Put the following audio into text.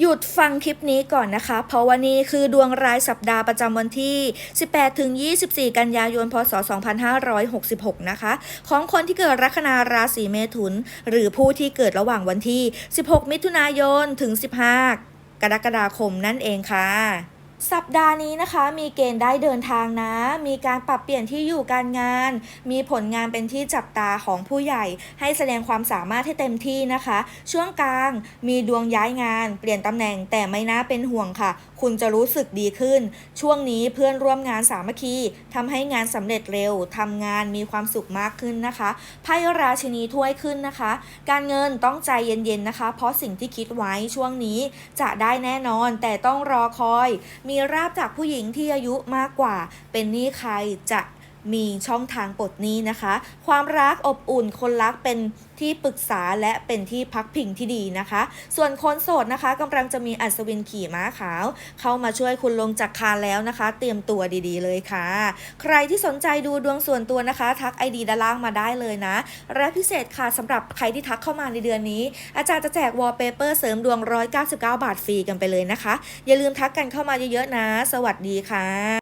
หยุดฟังคลิปนี้ก่อนนะคะ เพราะวันนี้คือดวงรายสัปดาห์ประจำวันที่ 18ถึง24 กันยายน พศ 2566 นะคะ ของคนที่เกิดลัคนาราศีเมถุน หรือผู้ที่เกิดระหว่างวันที่ 16 มิถุนายน ถึง 15 กรกฎาคมนั่นเองค่ะ สัปดาห์นี้นะคะมีเกณฑ์ได้เดินทางนะ มีการปรับเปลี่ยนที่อยู่การงาน มีผลงานเป็นที่จับตาของผู้ใหญ่ ให้แสดงความสามารถให้เต็มที่นะคะ ช่วงกลางมีดวงย้ายงาน เปลี่ยนตำแหน่งแต่ไม่น่าเป็นห่วงค่ะ คุณจะรู้สึกดีขึ้น ช่วงนี้เพื่อนร่วมงานสามัคคีทำให้งานสำเร็จเร็วทำงานมีความสุขมากขึ้นนะคะไพ่ราชินีถ้วยขึ้นนะคะ การเงินต้องใจเย็นๆนะคะ เพราะสิ่งที่คิดไว้ช่วงนี้จะได้แน่นอนแต่ต้องรอคอยมมีราบจากผู้หญิงที่อายุมากกว่า เป็นหนี้ใครจะ มีช่องทางปลดหนี้นะคะ ความรักอบอุ่นคนรักเป็นที่ปรึกษาและเป็นที่พักพิงที่ดีนะคะ ส่วนคนโสดนะคะกำลังจะมีอัศวินขี่ม้าขาว เข้ามาช่วยคุณลงจากคานแล้วนะคะ เตรียมตัวดีๆเลยค่ะ ใครที่สนใจดูดวงส่วนตัวนะคะ ทักไอดีด้านล่างมาได้เลยนะ และพิเศษค่ะสำหรับใครที่ทักเข้ามาในเดือนนี้ อาจารย์จะแจกวอลเปเปอร์เสริมดวง 199 บาทฟรีกันไปเลยนะคะ อย่าลืมทักกันเข้ามาเยอะๆนะ สวัสดีค่ะ